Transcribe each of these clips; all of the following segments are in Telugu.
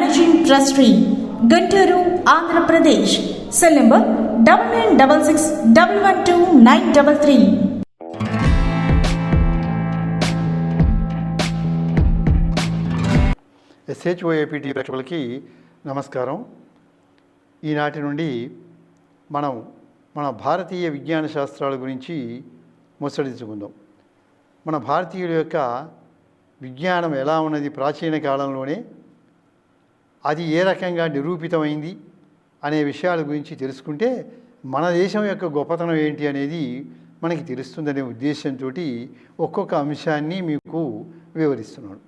managing trustee Guntur Andhra Pradesh cell number double nine double six double one two nine double three ఎస్హెచ్ఓఏపీటీ ప్రేక్షకులకి నమస్కారం. ఈనాటి నుండి మనం మన భారతీయ విజ్ఞాన శాస్త్రాల గురించి ముచ్చటించుకుందాం. మన భారతీయుల యొక్క విజ్ఞానం ఎలా ఉన్నది ప్రాచీన కాలంలోనే అది ఏ రకంగా నిరూపితమైంది అనే విషయాల గురించి తెలుసుకుంటే మన దేశం యొక్క గొప్పతనం ఏంటి అనేది మనకి తెలుస్తుందనే ఉద్దేశంతో ఒక్కొక్క అంశాన్ని మీకు వివరిస్తున్నాను.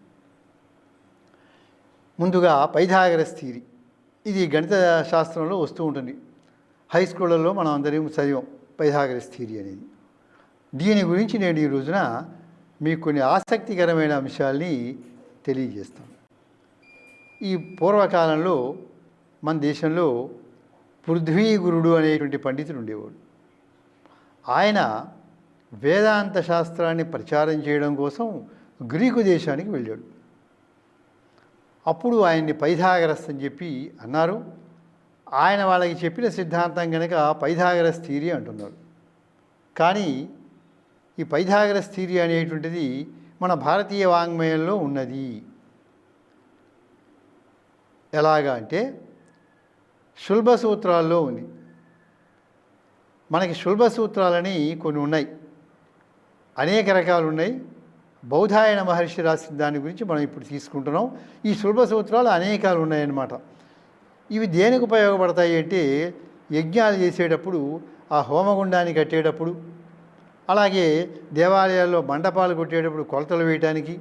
ముందుగా పైథాగరస్ థీరీ. ఇది గణిత శాస్త్రంలో వస్తూ ఉంటుంది. హై స్కూళ్ళల్లో మనం అందరం చదివాం పైథాగరస్ థీరీ అనేది. దీని గురించి నేను ఈ రోజున మీకు కొన్ని ఆసక్తికరమైన అంశాల్ని తెలియజేస్తాను. ఈ పూర్వకాలంలో మన దేశంలో పృథ్వీగురుడు అనేటువంటి పండితుడు ఉండేవాడు. ఆయన వేదాంత శాస్త్రాన్ని ప్రచారం చేయడం కోసం గ్రీకు దేశానికి వెళ్ళాడు. అప్పుడు ఆయన్ని పైథాగరస్ అని చెప్పి అన్నారు. ఆయన వాళ్ళకి చెప్పిన సిద్ధాంతం కనుక పైథాగరస్ థీరీ అంటున్నారు. కానీ ఈ పైథాగరస్ థీరీ అనేటువంటిది మన భారతీయ వాంగ్మయంలో ఉన్నది. ఎలాగా అంటే శుల్భ సూత్రాల్లో ఉంది. మనకి శుల్భ సూత్రాలని కొన్ని ఉన్నాయి. అనేక రకాలు ఉన్నాయి. బౌధాయన మహర్షి రాసిన దాని గురించి మనం ఇప్పుడు తీసుకుంటున్నాం. ఈ శుల్భ సూత్రాలు అనేకాలు ఉన్నాయన్నమాట. ఇవి దేనికి ఉపయోగపడతాయి అంటే యజ్ఞాలు చేసేటప్పుడు ఆ హోమగుండాన్ని కట్టేటప్పుడు అలాగే దేవాలయాల్లో మండపాలు కొట్టేటప్పుడు కొలతలు వేయటానికి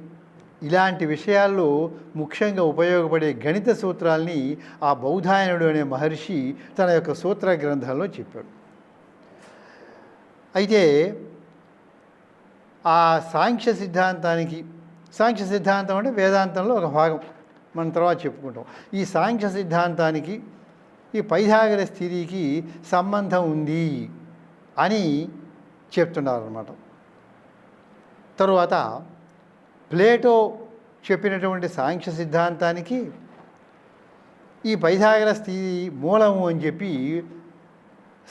ఇలాంటి విషయాల్లో ముఖ్యంగా ఉపయోగపడే గణిత సూత్రాల్ని ఆ బౌధాయనుడు అనే మహర్షి తన యొక్క సూత్ర గ్రంథంలో చెప్పాడు. అయితే ఆ సాంఖ్య సిద్ధాంతానికి సాంఖ్య సిద్ధాంతం అంటే వేదాంతంలో ఒక భాగం మనం తర్వాత చెప్పుకుంటాం. ఈ సాంఖ్య సిద్ధాంతానికి ఈ పైథాగర స్థితికి సంబంధం ఉంది అని చెప్తున్నారన్నమాట. తరువాత ప్లేటో చెప్పినటువంటి సాంఖ్య సిద్ధాంతానికి ఈ పైథాగర స్థితి మూలము అని చెప్పి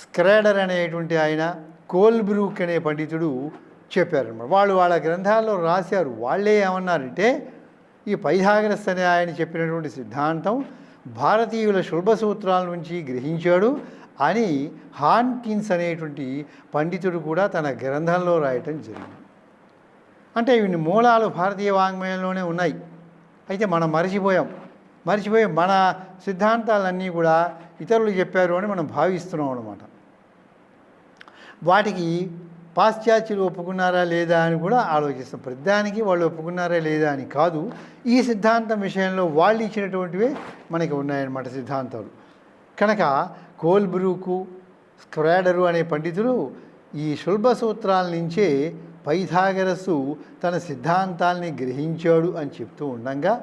స్క్రాడర్ అనేటువంటి ఆయన కోల్బ్రూక్ అనే పండితుడు చెప్పారనమాట వాళ్ళు వాళ్ళ గ్రంథాల్లో రాశారు. వాళ్ళే ఏమన్నారంటే ఈ పైథాగరస్ అనే ఆయన చెప్పినటువంటి సిద్ధాంతం భారతీయుల శుల్భ సూత్రాల నుంచి గ్రహించాడు అని హాన్కిన్స్ అనేటువంటి పండితుడు కూడా తన గ్రంథంలో రాయటం జరిగింది. అంటే ఇవి మూలాలు భారతీయ వాంగ్మయంలోనే ఉన్నాయి. అయితే మనం మర్చిపోయాం. మర్చిపోయి మన సిద్ధాంతాలన్నీ కూడా ఇతరులు చెప్పారు అని మనం భావిస్తున్నాం అనమాట వాటికి పాశ్చాత్యులు ఒప్పుకున్నారా లేదా అని కూడా ఆలోచిస్తాం. ప్రతిదానికి వాళ్ళు ఒప్పుకున్నారా లేదా అని కాదు. ఈ సిద్ధాంతం విషయంలో వాళ్ళు ఇచ్చినటువంటివే మనకి ఉన్నాయన్నమాట సిద్ధాంతాలు. కనుక కోల్బ్రూకు స్క్రాడరు అనే పండితులు ఈ శుల్భ సూత్రాల నుంచే పైథాగరస్సు తన సిద్ధాంతాల్ని గ్రహించాడు అని చెప్తూ ఉండగా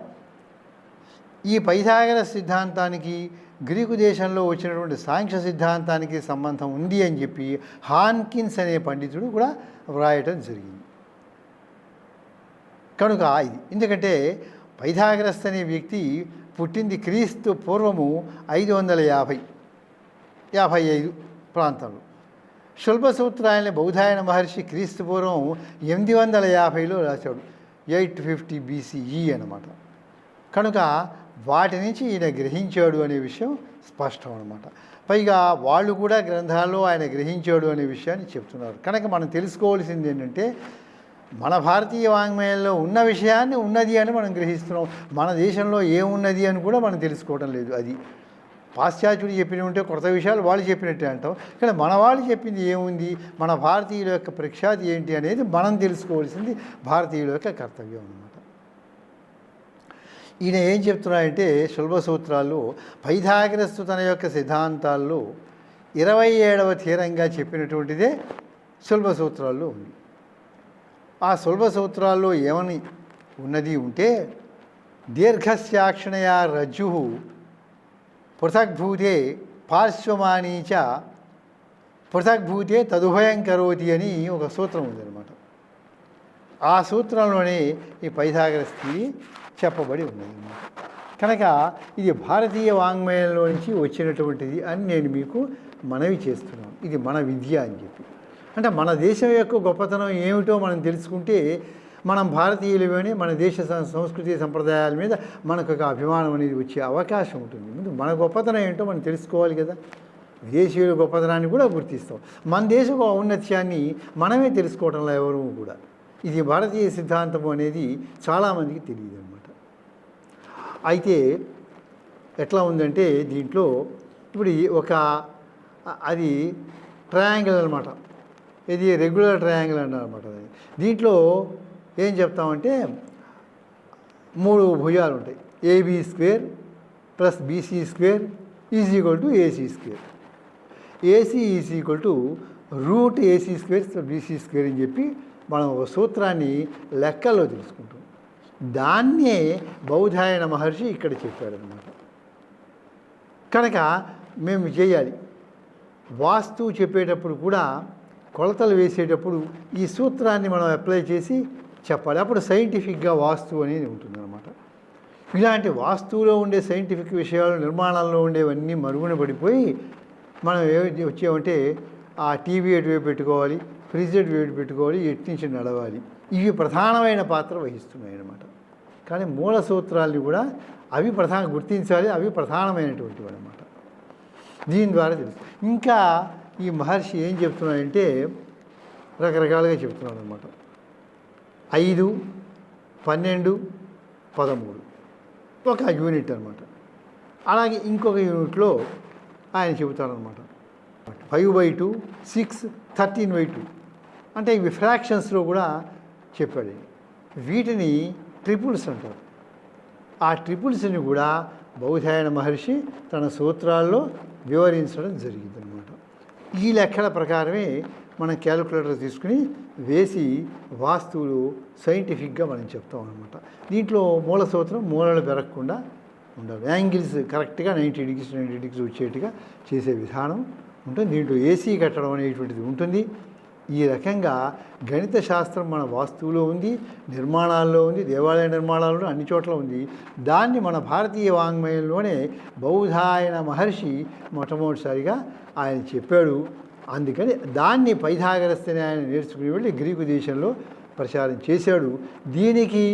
ఈ పైథాగర సిద్ధాంతానికి గ్రీకు దేశంలో వచ్చినటువంటి సాంఖ్య సిద్ధాంతానికి సంబంధం ఉంది అని చెప్పి హాన్కిన్స్ అనే పండితుడు కూడా వ్రాయటం జరిగింది. కనుక ఇది ఎందుకంటే పైథాగరస్ అనే వ్యక్తి పుట్టింది క్రీస్తు పూర్వము ఐదు వందల యాభై యాభై ఐదు ప్రాంతంలో. శుల్భ సూత్రాయని బౌధాయన మహర్షి క్రీస్తు పూర్వం ఎనిమిది వందల యాభైలో రాశాడు. ఎయిట్ ఫిఫ్టీ బీసీఈ అనమాట కనుక వాటి నుంచి ఈయన గ్రహించాడు అనే విషయం స్పష్టం అనమాట పైగా వాళ్ళు కూడా గ్రంథాల్లో ఆయన గ్రహించాడు అనే విషయాన్ని చెప్తున్నారు. కనుక మనం తెలుసుకోవాల్సింది ఏంటంటే మన భారతీయ వాంగ్మయంలో ఉన్న విషయాన్ని ఉన్నది అని మనం గ్రహిస్తున్నాం. మన దేశంలో ఏమున్నది అని కూడా మనం తెలుసుకోవడం లేదు. అది పాశ్చాత్యుడు చెప్పిన ఉంటే కొత్త విషయాలు వాళ్ళు చెప్పినట్టే అంటాం కానీ మన వాళ్ళు చెప్పింది ఏముంది? మన భారతీయుల యొక్క ప్రఖ్యాతి ఏంటి అనేది మనం తెలుసుకోవాల్సింది భారతీయుల యొక్క కర్తవ్యం అన్నమాట. ఈయన ఏం చెప్తున్నాడంటే సులభ సూత్రాల్లో పైథాగరస్తు తన యొక్క సిద్ధాంతాల్లో ఇరవై ఏడవ తీరంగా చెప్పినటువంటిదే సులభ సూత్రాల్లో ఉంది. ఆ సులభ సూత్రాల్లో ఏమని ఉన్నది ఉంటే దీర్ఘస్యాక్షణయా రజ్జు పృథగ్భూతే పార్శ్వమాని చ పృథగ్భూతే తదుభయం కరోతి అని ఒక సూత్రం ఉందన్నమాట ఆ సూత్రంలోనే ఈ పైథాగరస్కి చెప్పబడి ఉన్నది కనుక ఇది భారతీయ వాంగ్మయంలో నుంచి వచ్చినటువంటిది అని నేను మీకు మనవి చేస్తున్నాను. ఇది మన విద్య అని చెప్పి. అంటే మన దేశం యొక్క గొప్పతనం ఏమిటో మనం తెలుసుకుంటే మనం భారతీయులమని మన దేశ సంస్కృతి సంప్రదాయాల మీద మనకు ఒక అభిమానం అనేది వచ్చే అవకాశం ఉంటుంది. ముందు మన గొప్పతనం ఏంటో మనం తెలుసుకోవాలి కదా. విదేశీయుల గొప్పతనాన్ని కూడా గుర్తిస్తాం. మన దేశ ఔన్నత్యాన్ని మనమే తెలుసుకోవడంలో ఎవరు కూడా. ఇది భారతీయ సిద్ధాంతం అనేది చాలామందికి తెలియదు అనమాట అయితే ఎట్లా ఉందంటే దీంట్లో ఇప్పుడు ఒక అది ట్రయాంగిల్ అనమాట ఇది రెగ్యులర్ ట్రయాంగిల్ అన్నమాట దీంట్లో ఏం చెప్తామంటే మూడు భుజాలు ఉంటాయి. AB square plus BC square is equal to AC square. AC is equal to root AC square BC square అని చెప్పి మనం ఒక సూత్రాన్ని లెక్కల్లో తెలుసుకుంటాం. దాన్నే బౌధాయన మహర్షి ఇక్కడ చెప్పాడనమాట కనుక మేము చేయాలి. వాస్తు చెప్పేటప్పుడు కూడా కొలతలు వేసేటప్పుడు ఈ సూత్రాన్ని మనం అప్లై చేసి చెప్పాలి. అప్పుడు సైంటిఫిక్గా వాస్తు అనేది ఉంటుందన్నమాట. ఇలాంటి వాస్తువులో ఉండే సైంటిఫిక్ విషయాలు నిర్మాణాల్లో ఉండేవన్నీ మరుగున పడిపోయి మనం ఏమి వచ్చామంటే ఆ టీవీ ఎటువైపు పెట్టుకోవాలి ఫ్రిడ్జ్ ఎటువైపు పెట్టుకోవాలి ఎటు నుంచి నడవాలి. ఇవి ప్రధానమైన పాత్ర వహిస్తున్నాయి అన్నమాట కానీ మూల సూత్రాల్ని కూడా అవి ప్రధాన గుర్తించాలి అవి ప్రధానమైనటువంటివి అన్నమాట. దీని ద్వారా తెలుసు. ఇంకా ఈ మహర్షి ఏం చెప్తున్నాడంటే రకరకాలుగా చెప్తున్నాడు అనమాట ఐదు పన్నెండు పదమూడు. ఒక యూనిట్ అనమాట అలాగే ఇంకొక యూనిట్లో ఆయన చెబుతాడనమాట five by two six thirteen by two. అంటే ఇవి ఫ్రాక్షన్స్లో కూడా చెప్పాడు. వీటిని ట్రిపుల్స్ అంటారు. ఆ ట్రిపుల్స్ని కూడా బౌధాయన మహర్షి తన సూత్రాల్లో వివరించడం జరిగిందనమాట ఈ లెక్కల ప్రకారమే మనం క్యాలిక్యులేటర్ తీసుకుని వేసి వాస్తువులు సైంటిఫిక్గా మనం చెప్తాం అనమాట దీంట్లో మూల సూత్రం మూలలు పెరగకుండా ఉండాలి యాంగిల్స్ కరెక్ట్గా నైంటీ డిగ్రీస్ నైంటీ డిగ్రీస్ వచ్చేట్టుగా చేసే విధానం ఉంటుంది. దీంట్లో ఏసీ కట్టడం అనేటువంటిది ఉంటుంది. ఈ రకంగా గణిత శాస్త్రం మన వాస్తువులో ఉంది నిర్మాణాల్లో ఉంది దేవాలయ నిర్మాణాల్లో అన్ని చోట్ల ఉంది. దాన్ని మన భారతీయ వాంగ్మయంలోనే బౌధాయన మహర్షి మొట్టమొదటిసారిగా ఆయన చెప్పాడు. అందుకని దాన్ని పైథాగరస్తని ఆయన నేర్చుకుని వెళ్ళి గ్రీకు దేశంలో ప్రచారం చేశాడు. దీనికి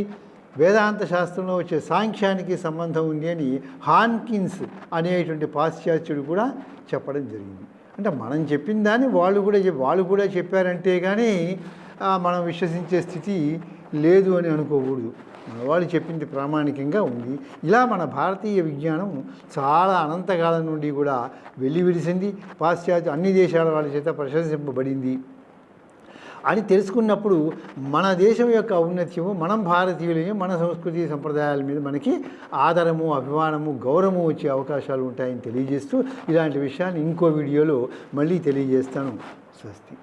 వేదాంత శాస్త్రంలో వచ్చే సాంఖ్యానికి సంబంధం ఉంది అని హాన్కిన్స్ అనేటువంటి పాశ్చాత్యుడు కూడా చెప్పడం జరిగింది. అంటే మనం చెప్పిన దాన్ని వాళ్ళు కూడా వాళ్ళు కూడా చెప్పారంటే కానీ మనం విశ్వసించే స్థితి లేదు అని అనుకోకూడదు. మన వాళ్ళు చెప్పింది ప్రామాణికంగా ఉంది. ఇలా మన భారతీయ విజ్ఞానం చాలా అనంతకాలం నుండి కూడా వెల్లివిడిసింది పాశ్చాత్య అన్ని దేశాల వాళ్ళ చేత ప్రశంసింపబడింది. అని తెలుసుకున్నప్పుడు మన దేశం యొక్క ఔన్నత్యము మనం భారతీయులమే మన సంస్కృతి సంప్రదాయాల మీద మనకి ఆదరము అభిమానము గౌరవము వచ్చే అవకాశాలు ఉంటాయని తెలియజేస్తూ ఇలాంటి విషయాన్ని ఇంకో వీడియోలో మళ్ళీ తెలియజేస్తాను. స్వస్తి.